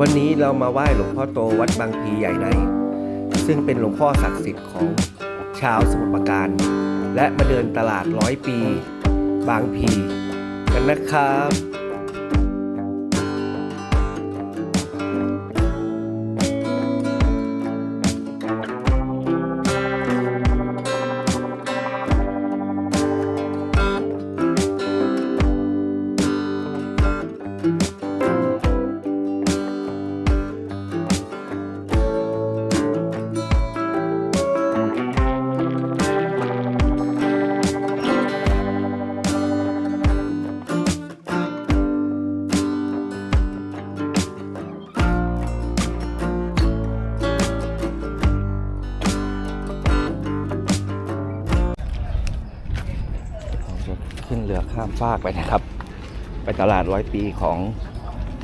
วันนี้เรามาไหว้หลวงพ่อโตวัดบางพีใหญ่ใน ซึ่งเป็นหลวงพ่อศักดิ์สิทธิ์ของชาวสมุทรปราการ และมาเดินตลาดร้อยปี บางพี กันนะครับ เรือข้ามฟากไปนะครับ ไปตลาดร้อยปีของ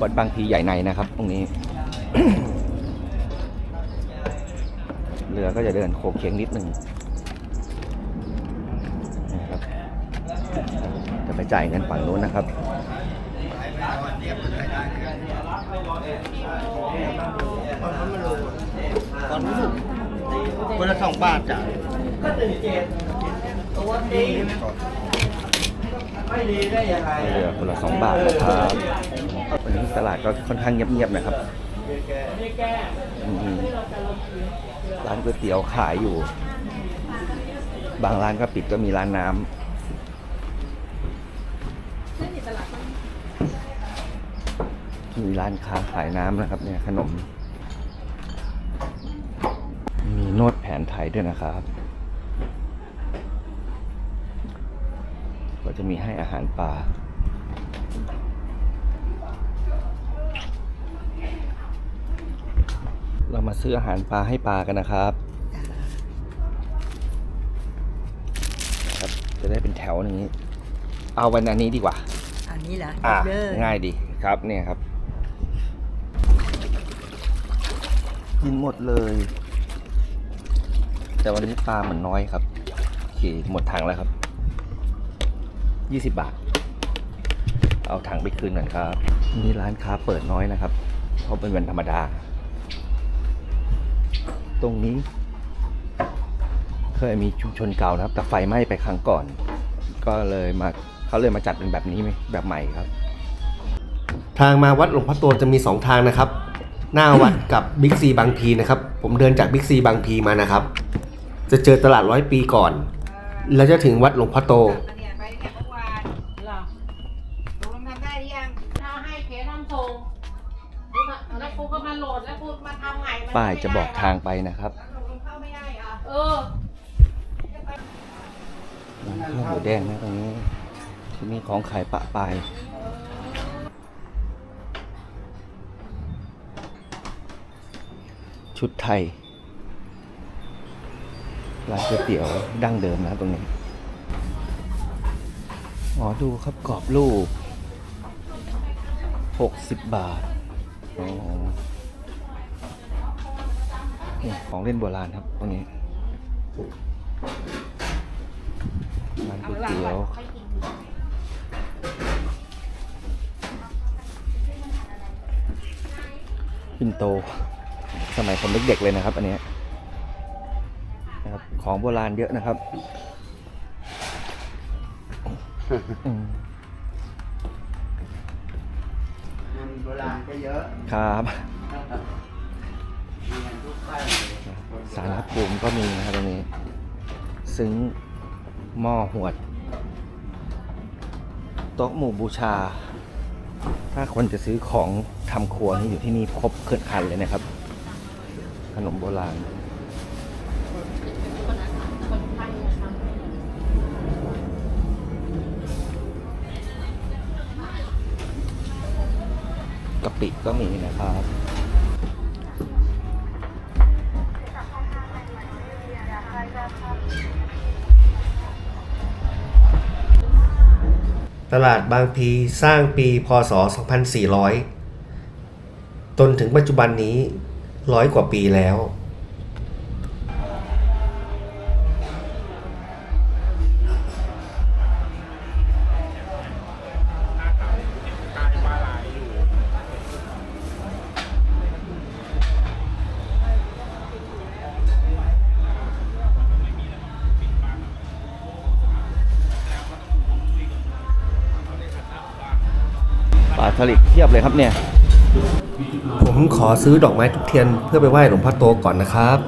วัดบางพีใหญ่ในนะครับ ตรงนี้ เรือก็จะเดินโคเคียงนิดหนึ่งนะครับ จะไปจ่ายเงินฝั่งนู้นนะครับตอนนี้คนละสองบาทจ้ะก็ตื่นเรือ เออคนละสองบาทนะครับวันนี้ตลาดก็ค่อนข้างเงียบๆนะครับร้านก๋วยเตี๋ยวขายอยู่ บางร้านก็ปิดก็มีร้านน้ำมีร้านค้าขายน้ำนะครับเนี่ยขนม มีนวดแผนไทยด้วยนะครับ ก็จะมีให้อาหารปลาเรามาซื้ออาหารปลาให้ปลากันนะครับนะครับ จะได้เป็นแถวอย่างนี้ เอาวันอันนี้ดีกว่า อันนี้เหรออะเด้อง่ายดีครับเนี่ยครับ กินหมดเลย แต่วันนี้ปลาเหมือนน้อยครับโอเคหมดถังแล้วครับ ยี่สิบบาท เอาถังไปคืนก่อนครับ นี่ร้านค้าเปิดน้อยนะครับ เพราะเป็นวันธรรมดา ตรงนี้ เคยมีชุมชนเก่านะครับ แต่ไฟไหม้ไปครั้งก่อน ก็เลยมาเขาเลยมาจัดเป็นแบบนี้ไหมแบบใหม่ครับ ทางมาวัดหลวงพ่อโตจะมี 2 ทางนะครับ หน้าวัดกับบิ๊กซีบางพีนะครับ ผมเดินจากบิ๊กซีบางพีมานะครับ จะเจอตลาดร้อยปีก่อน แล้วจะถึงวัดหลวงพ่อโต ได้หรือยังถ้าให้เคสทำส่งแล้วครูก็มาโหลดแล้วครูมาทำใหม่มันป้ายจะบอกทางไปนะครับเข้าไม่ได้เหรอเออร้านข้าวหมูแดงนะตรงนี้ ที่มีของขายปะปายชุดไทยร้านก๋วยเตี๋ยวดั้งเดิมนะตรงนี้ อ๋อ ดูครับกรอบรูป หกสิบบาทอ๋อนี่ของเล่นโบราณครับตรงนี้ร้านก๋วยเตี๋ยวปินโต สมัยผมเด็กๆเลยนะครับ อันเนี้ยนะครับ ของโบราณเยอะนะครับ โบราณก็เยอะครับมีเงินทุกบ้านเลยสารพระภูมิก็มีนะครับตรงนี้ ซึ้งหม้อหวด โต๊ะหมู่บูชา ถ้าคนจะซื้อของทำครัวนี่อยู่ที่นี่ครบเครื่องคันเลยนะครับ ขนมโบราณ กะปิก็มีนะครับ ตลาดบางพีสร้างปีพศ 2400 จนถึงปัจจุบันนี้ร้อยกว่าปีแล้ว สลิดเทียบเลยครับเนี่ย ผมขอซื้อดอกไม้ทุกเทียนเพื่อไปไหว้หลวงพ่อโตก่อนนะครับ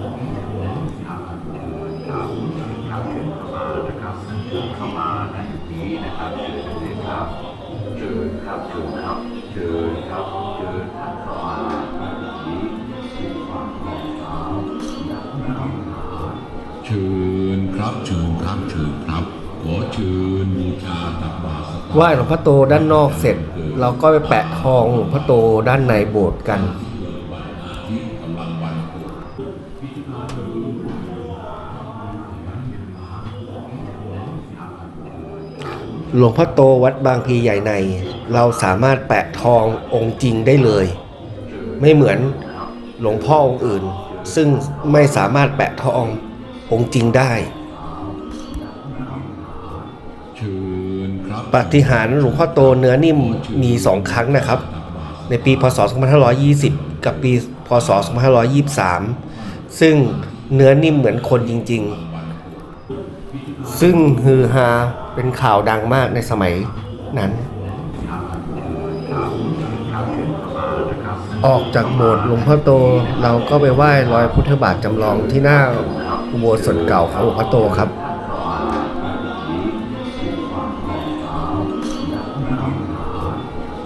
เชิญครับเชิญครับเชิญครับขอเชิญบูชาตักบาตรสักไหว้หลวงพ่อโตด้านนอกเสร็จ เราก็ไปแปะทองพ่อโตด้านในโบสถ์กันที่กำลังวัน หลวงพ่อโตวัดบางพลีใหญ่ใน เราสามารถแปะทององค์จริงได้เลย ไม่เหมือนหลวงพ่อองค์อื่น ซึ่งไม่สามารถแปะทององค์จริงได้ ปฏิหารหลวงพ่อโตเนื้อนิ่มมีสองครั้งนะครับ ในปีพศ 2520 กับปีพศ 2523 ซึ่งเนื้อนิ่มเหมือนคนจริง ๆ ซึ่งฮือฮาเป็นข่าวดังมากในสมัยนั้น ออกจากโบสถ์หลวงพ่อโตเราก็ไปไหว้รอยพุทธบาทจำลองที่หน้าอุโบสถเก่าของหลวงพ่อโตครับ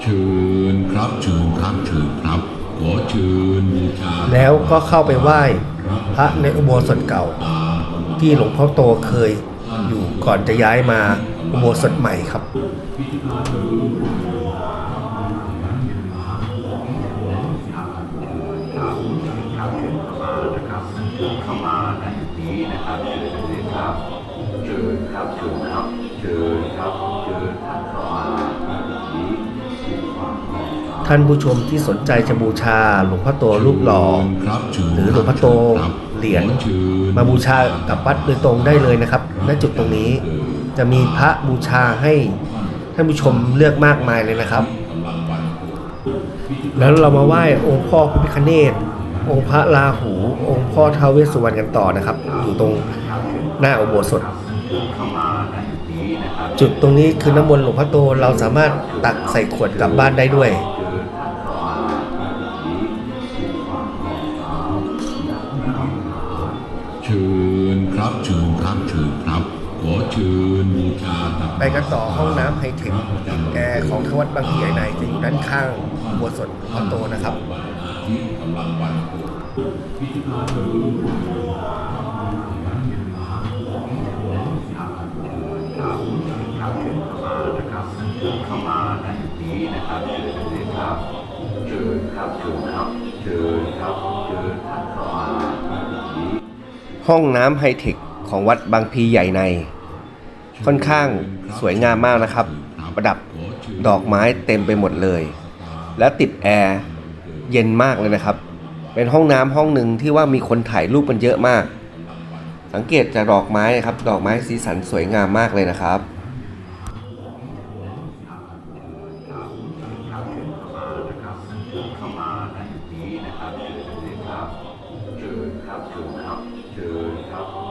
เชิญครับเชิญครับเชิญครับขอเชิญบูชาแล้วก็เข้าไปไหว้พระในอุโบสถเก่า ที่หลวงพ่อโตเคยอยู่ก่อนจะย้ายมาอุโบสถใหม่ครับ ท่านผู้ชมที่สนใจจะบูชาหลวงพ่อโตรูปหล่อ หรือหลวงพ่อโตเหรียญขอเชิญมาบูชากับวัดโดยตรงได้เลยนะครับ ณจุดตรงนี้จะมีพระบูชาให้ท่านผู้ชมเลือกมากมายเลยนะครับ แล้วเรามาไหว้องค์พ่อพระพิฆเนศองค์พระราหู องค์พ่อท้าวเวสสุวรรณกันต่อนะครับ อยู่ตรงหน้าอุโบสถจุดตรงนี้คือน้ำมนต์หลวงพ่อโตเราสามารถตักใส่ขวดกลับบ้านได้ด้วย ไปกันต่อห้องน้ำไฮเทคติดแอร์ของทวัดบางพีใหญ่ในจะอยู่ด้านข้างอุโบสถหลวงพ่อโตนะครับที่กำลังวันห้องน้ำไฮเทคของวัดบางพีใหญ่ใน ค่อนข้างสวยงามมากนะครับ ประดับดอกไม้เต็มไปหมดเลย และติดแอร์เย็นมากเลยนะครับ เป็นห้องน้ำห้องหนึ่งที่ว่ามีคนถ่ายรูปกันเยอะมาก สังเกตจากดอกไม้ครับ ดอกไม้สีสันสวยงามมากเลยนะครับเ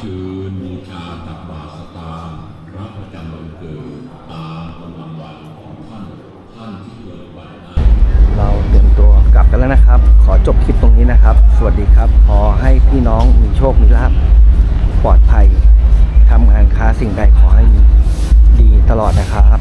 เชิญบูชาตักบาตรสตางค์รับประจำวันเกิดตามกำลังวันของท่านท่านที่เกิดวันนั้นเราเตรียมตัวกลับกันแล้วนะครับ ขอจบคลิปตรงนี้นะครับ สวัสดีครับ ขอให้พี่น้องมีโชค มีลาภปลอดภัยทำงานค้าสิ่งใดขอให้ดีตลอดนะครับ